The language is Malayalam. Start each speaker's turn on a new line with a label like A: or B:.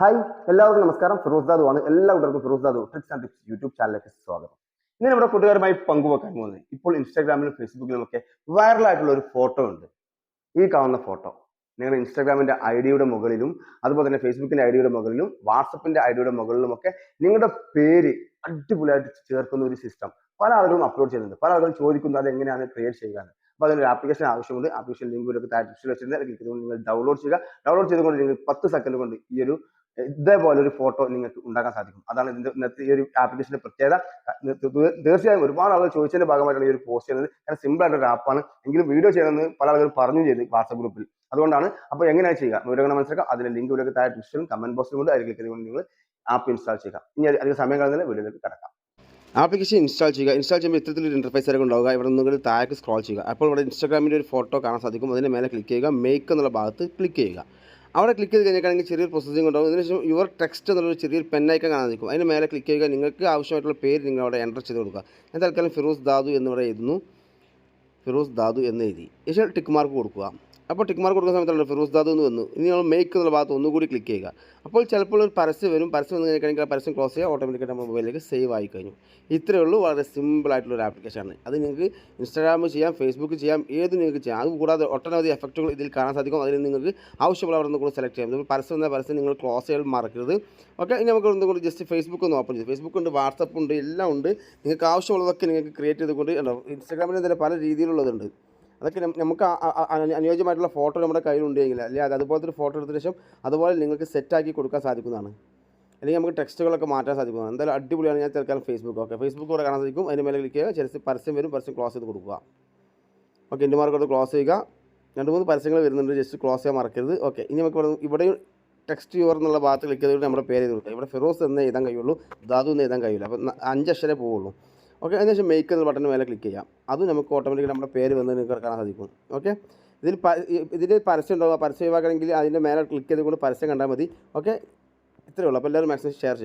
A: ഹായ് എല്ലാവർക്കും നമസ്കാരം. ഫിറോസ് ദാദു ആണ്. എല്ലാ കുട്ടികൾക്കും Firoz Dadu tricks and tips YouTube ചാനലിലേക്ക് സ്വാഗതം. ഇന്ന് നമ്മുടെ കൂട്ടുകാരുമായി പങ്കുവെക്കാൻ പോകുന്നത് ഇപ്പോൾ ഇൻസ്റ്റാഗ്രാമിലും ഫേസ്ബുക്കിലും ഒക്കെ വൈറലായിട്ടുള്ള ഒരു ഫോട്ടോ ഉണ്ട്. ഈ കാണുന്ന ഫോട്ടോ നിങ്ങൾ ഇൻസ്റ്റാഗ്രാമിന്റെ ഐ ഡിയുടെ മുകളിലും അതുപോലെ തന്നെ ഫേസ്ബുക്കിന്റെ ഐ ഡിയുടെ മുകളിലും വാട്സപ്പിന്റെ ഐ ഡിയുടെ മുകളിലും ഒക്കെ നിങ്ങളുടെ പേര് അടിപൊളിയായിട്ട് ചേർക്കുന്ന ഒരു സിസ്റ്റം പല ആളുകളും അപ്ലോഡ് ചെയ്യുന്നുണ്ട്. പല ആളുകളും ചോദിക്കുന്നത് അത് എങ്ങനെയാണ് ക്രിയേറ്റ് ചെയ്യുക അപ്പൊ അപ്പോൾ അതിനൊരു ആപ്ലിക്കേഷൻ ആവശ്യമുണ്ട്. ആപ്ലിക്കേഷൻ ലിങ്ക് ഒരു താഴെ ഡിസ്ക്രിപ്ഷൻ വെച്ചിട്ടുണ്ട് നിങ്ങൾ ഡൗൺലോഡ് ചെയ്യുക. ഡൗൺലോഡ് ചെയ്തുകൊണ്ട് നിങ്ങൾ പത്ത് സെക്കൻഡ് കൊണ്ട് ഈ ഒരു ഇതേപോലെ ഒരു ഫോട്ടോ നിങ്ങൾക്ക് ഉണ്ടാക്കാൻ സാധിക്കും. അതാണ് ഇതിന്റെ ഇന്നത്തെ ഈ ഒരു ആപ്ലിക്കേഷന്റെ പ്രത്യേകത. തീർച്ചയായും ഒരുപാട് ആളുകൾ ചോദിച്ചതിന്റെ ഭാഗമായിട്ടാണ് ഈ ഒരു പോസ്റ്റ് ചെയ്യുന്നത്. കാരണം സിമ്പിൾ ആയിട്ട് ഒരു ആപ്പാണ് എങ്കിലും വീഡിയോ ചെയ്യണമെന്ന് പല ആളുകൾ പറഞ്ഞു ചെയ്ത് വാട്സ്ആപ്പ് ഗ്രൂപ്പിൽ അതുകൊണ്ടാണ് അപ്പോൾ എങ്ങനെയാണ് ചെയ്യുക? വിവരങ്ങൾ മനസ്സിലാക്കുക. അതിന്റെ ലിങ്ക് ഇവിടെ താഴെ ഡിസ്ക്രിപ്ഷനും കമന്റ് ബോക്സിലും കൊണ്ട് അതിൽ ക്ലിക്ക് ചെയ്തുകൊണ്ട് നിങ്ങൾ ആപ്പ് ഇൻസ്റ്റാൾ ചെയ്യുക. ഇനി അധി- അധികം സമയം കളഞ്ഞാൽ വീഡിയോയിലേക്ക് കിടക്കാം. ആപ്ലിക്കേഷൻ ഇൻസ്റ്റാൾ ചെയ്യുക. ഇൻസ്റ്റാൾ ചെയ്യുമ്പോൾ ഇത്തരത്തിലൊരു ഇന്റർഫേസ് ആയിരിക്കും ഉണ്ടാവുക. ഇവിടെ നിങ്ങൾ താഴേക്ക് സ്ക്രോൾ ചെയ്യുക. അപ്പോൾ ഇവിടെ ഇൻസ്റ്റാഗ്രാമിന്റെ ഒരു ഫോട്ടോ കാണാൻ സാധിക്കും. അതിന്റെ മേലെ ക്ലിക്ക് ചെയ്യുക. മേക്ക് എന്നുള്ള ഭാഗത്ത് ക്ലിക്ക് ചെയ്യുക. അവിടെ ക്ലിക്ക് ചെയ്ത് കഴിഞ്ഞാൽ ചെറിയൊരു പ്രോസസ്സിംഗ് ഇതിനു ശേഷം യുവർ ടെക്സ്റ്റ് എന്നുള്ളൊരു ചെറിയൊരു പെന്നൈക്കൻ കാണാൻ നിൽക്കും. അതിന് മേലെ ക്ലിക്ക് ചെയ്യുക. നിങ്ങൾക്ക് ആവശ്യമായിട്ടുള്ള പേര് നിങ്ങൾ അവിടെ എന്റർ ചെയ്ത് കൊടുക്കുക. ഞാൻ തൽക്കാലം ഫിറോസ് ദാദു എന്നിവിടെ എഴുതുന്നു. ഫിറോസ് ദാദു എന്ന് എഴുതി. ശേഷം ടിക്ക് മാർക്ക് കൊടുക്കുക. അപ്പോൾ ടിക്ക് മാർക്ക് കൊടുക്കുന്ന സമയത്താണ് ഫിറോസ് എന്ന് വന്നു. ഇനി നമ്മൾ മേക്ക് എന്നുള്ള ഭാഗത്ത് ഒന്നുകൂടി ക്ലിക്ക് ചെയ്യുക. അപ്പോൾ ചിലപ്പോൾ ഒരു പരസ്യം വരും. പരസ്യം വന്നു കഴിഞ്ഞാൽ പരസ്യം ക്ലോസ് ചെയ്യുക. ഓട്ടോമാറ്റിക്കായിട്ട് നമ്മുടെ മൊബൈലിലേക്ക് സേവ് ആയി കഴിഞ്ഞു. ഇത്രയേ ഉള്ളൂ. വളരെ സിമ്പിൾ ആയിട്ടുള്ള ഒരു ആപ്ലിക്കേഷനാണ് അത് നിങ്ങൾക്ക് ഇൻസ്റ്റാഗ്രാമിൽ ചെയ്യാം ഫേസ്ബുക്ക് ചെയ്യാം ഏത് നിങ്ങൾക്ക് ചെയ്യാം. അത് കൂടാതെ ഒട്ടനവധി എഫക്റ്റുകൾ ഇതിൽ കാണാൻ സാധിക്കും. അതിൽ നിങ്ങൾക്ക് ആവശ്യമുള്ള അവിടെ കൂടെ സെലക്ട് ചെയ്യാം. പരസ്യം എന്ന പരസ്യം നിങ്ങൾ ക്ലോസ് ചെയ്യാൻ മറക്കരുത്. ഓക്കെ ഇനി നമുക്ക് ഒന്നും കൂടി ജസ്റ്റ് ഫേസ്ബുക്ക് ഒന്ന് ഓപ്പൺ ചെയ്തു. ഫേസ്ബുക്ക് ഉണ്ട് വാട്സപ്പ് ഉണ്ട് എല്ലാം ഉണ്ട്. നിങ്ങൾക്ക് ആവശ്യമുള്ളതൊക്കെ നിങ്ങൾക്ക് ക്രിയേറ്റ് ചെയ്തുകൊണ്ട് ഇൻസ്റ്റാഗ്രാമിൽ തന്നെ പല രീതിയിലുള്ളതുണ്ട്. അതൊക്കെ നമുക്ക് അനുയോജ്യമായിട്ടുള്ള ഫോട്ടോ നമ്മുടെ കയ്യിലുണ്ടെങ്കിൽ അല്ലെങ്കിൽ അത് അതുപോലത്തെ ഒരു ഫോട്ടോ എടുത്തതിന് ശേഷം അതുപോലെ നിങ്ങൾക്ക് സെറ്റാക്കി കൊടുക്കാൻ സാധിക്കുന്നതാണ്. അല്ലെങ്കിൽ നമുക്ക് ടെക്സ്റ്റുകളൊക്കെ മാറ്റാൻ സാധിക്കുന്നതാണ്. എന്തായാലും അടിപൊളിയാണ്. ഞാൻ തൽക്കാലം ഫേസ്ബുക്ക് ഓക്കെ ഫേസ്ബുക്ക് കൂടെ കാണാൻ സാധിക്കും. അതിന് മേലെ ക്ലിക്ക് ചെയ്യുക. ചെറിയ പരസ്യം വരും. പരസ്യം ക്ലോസ് ചെയ്ത് കൊടുക്കുക. ഓക്കെ എന്റെ മാർക്ക് ക്ലോസ് ചെയ്യുക. രണ്ട് മൂന്ന് പരസ്യങ്ങൾ വരുന്നുണ്ട്. ജസ്റ്റ് ക്ലോസ് ചെയ്യാൻ മറക്കരുത്. ഓക്കെ ഇനി നമുക്ക് ഇവിടെ ഇവിടെയും ടെക്സ്റ്റ് യുവർ എന്നുള്ള ഭാഗത്ത് ക്ലിക്ക് ചെയ്തിട്ട് നമ്മുടെ പേര് ചെയ്ത് കൊടുക്കുക ഇവിടെ ഫിറോസ് എന്ന് എഴുതാൻ കഴിയുള്ളൂ. ദാദു എന്ന് എഴുതാൻ കഴിയില്ല. അപ്പോൾ അഞ്ചക്ഷരേ പോവുള്ളൂ. ഓക്കെ അതിനുശേഷം മേക്ക് എന്ന ബട്ടൺ മേലെ ക്ലിക്ക് ചെയ്യാം. അത് നമുക്ക് ഓട്ടോമാറ്റിക്കലി നമ്മുടെ പേര് വന്ന് നിങ്ങൾക്ക് കാണാൻ സാധിക്കും. ഓക്കെ ഇതിൽ ഇതിൽ പരസ്യം ഉണ്ടാവുക പരസ്യം ഒഴിവാക്കണമെങ്കിൽ അതിന്റെ മേലെ ക്ലിക്ക് ചെയ്തുകൊണ്ട് പരസ്യം കണ്ടാൽ മതി. ഓക്കെ ഇത്രയേ ഉള്ളൂ. അപ്പോൾ എല്ലാവരും മാക്സിമം ഷെയർ ചെയ്യുക.